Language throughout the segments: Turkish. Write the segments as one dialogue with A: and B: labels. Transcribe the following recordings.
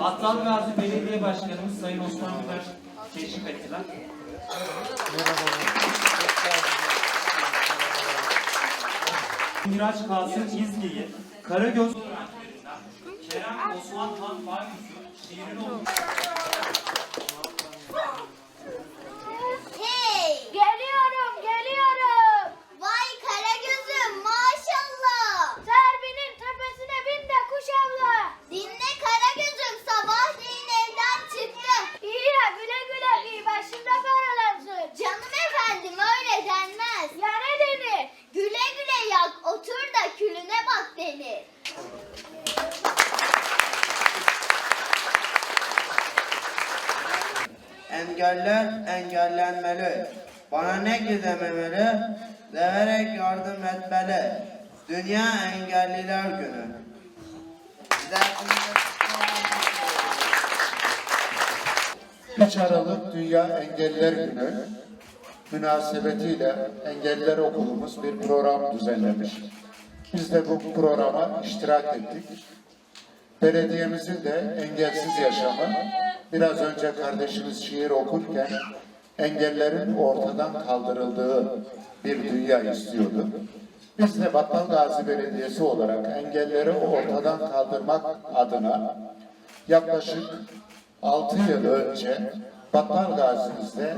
A: Battal Gazi Belediye Başkanımız Sayın Osman Güler teşrif ettiler. Miraç Kasım İzgi'yi, Karagöz Kerem Osman Han Faryus'u şiirini okumuş.
B: Engeller engellenmeli. Bana ne gidememeli? Severek yardım etmeli. Dünya Engelliler Günü. Güzel
C: 3 Aralık Dünya Engelliler Günü münasebetiyle Engelliler Okulumuz bir program düzenlemiş. Biz de bu programa iştirak ettik. Belediyemizin de engelsiz yaşamı biraz önce kardeşimiz şiir okurken engellerin ortadan kaldırıldığı bir dünya istiyordu. Biz de Battal Gazi Belediyesi olarak engelleri ortadan kaldırmak adına yaklaşık 6 yıl önce Battal Gazi'mizde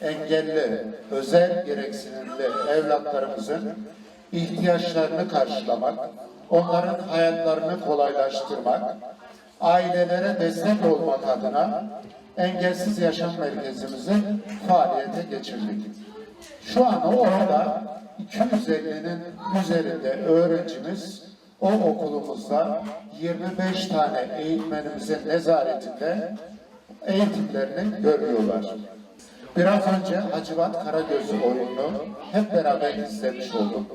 C: engelli, özel gereksinimli evlatlarımızın ihtiyaçlarını karşılamak, onların hayatlarını kolaylaştırmak, ailelere destek olmak adına Engelsiz Yaşam Merkezimizi faaliyete geçirdik. Şu an orada 250'nin üzerinde öğrencimiz o okulumuzda 25 tane eğitmenimizin nezaretinde eğitimlerini görüyorlar. Biraz önce Hacivat Karagöz oyununu hep beraber izlemiş olduk.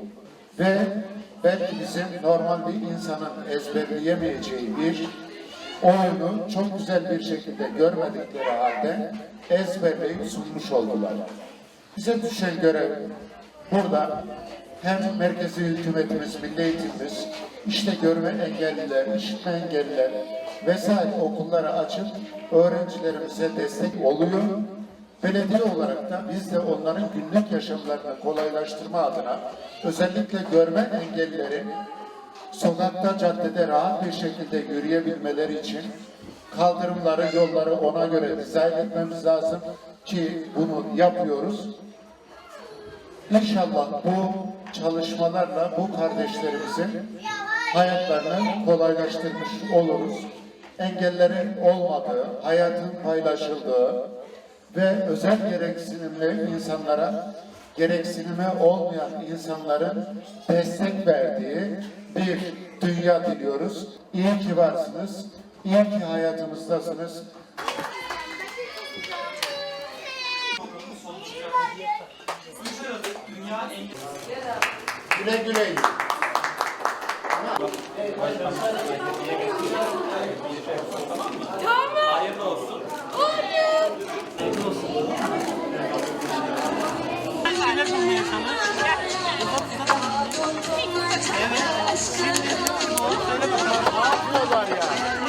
C: Ve belki bizim normal bir insanın ezberleyemeyeceği bir oyunu çok güzel bir şekilde görmedikleri halde ezberleyip sunmuş oldular. Bize düşen görev burada hem merkezi hükümetimiz, milli eğitimimiz, işte görme engelliler, işitme engelliler vesaire okulları açıp öğrencilerimize destek oluyor. Belediye olarak da biz de onların günlük yaşamlarını kolaylaştırma adına özellikle görme engellileri sokakta, caddede rahat bir şekilde yürüyebilmeleri için kaldırımları, yolları ona göre dizayn etmemiz lazım ki bunu yapıyoruz. İnşallah bu çalışmalarla bu kardeşlerimizin hayatlarını kolaylaştırmış oluruz. Engellerin olmadığı, hayatın paylaşıldığı ve özel gereksinimli insanlara gereksinimi olmayan insanların destek verdiği bir dünya diliyoruz. İyi ki varsınız, iyi ki hayatımızdasınız.
A: Programın sonucu 3 Aralık Dünya Engel...
C: Güle güle. yapıyorlar ya.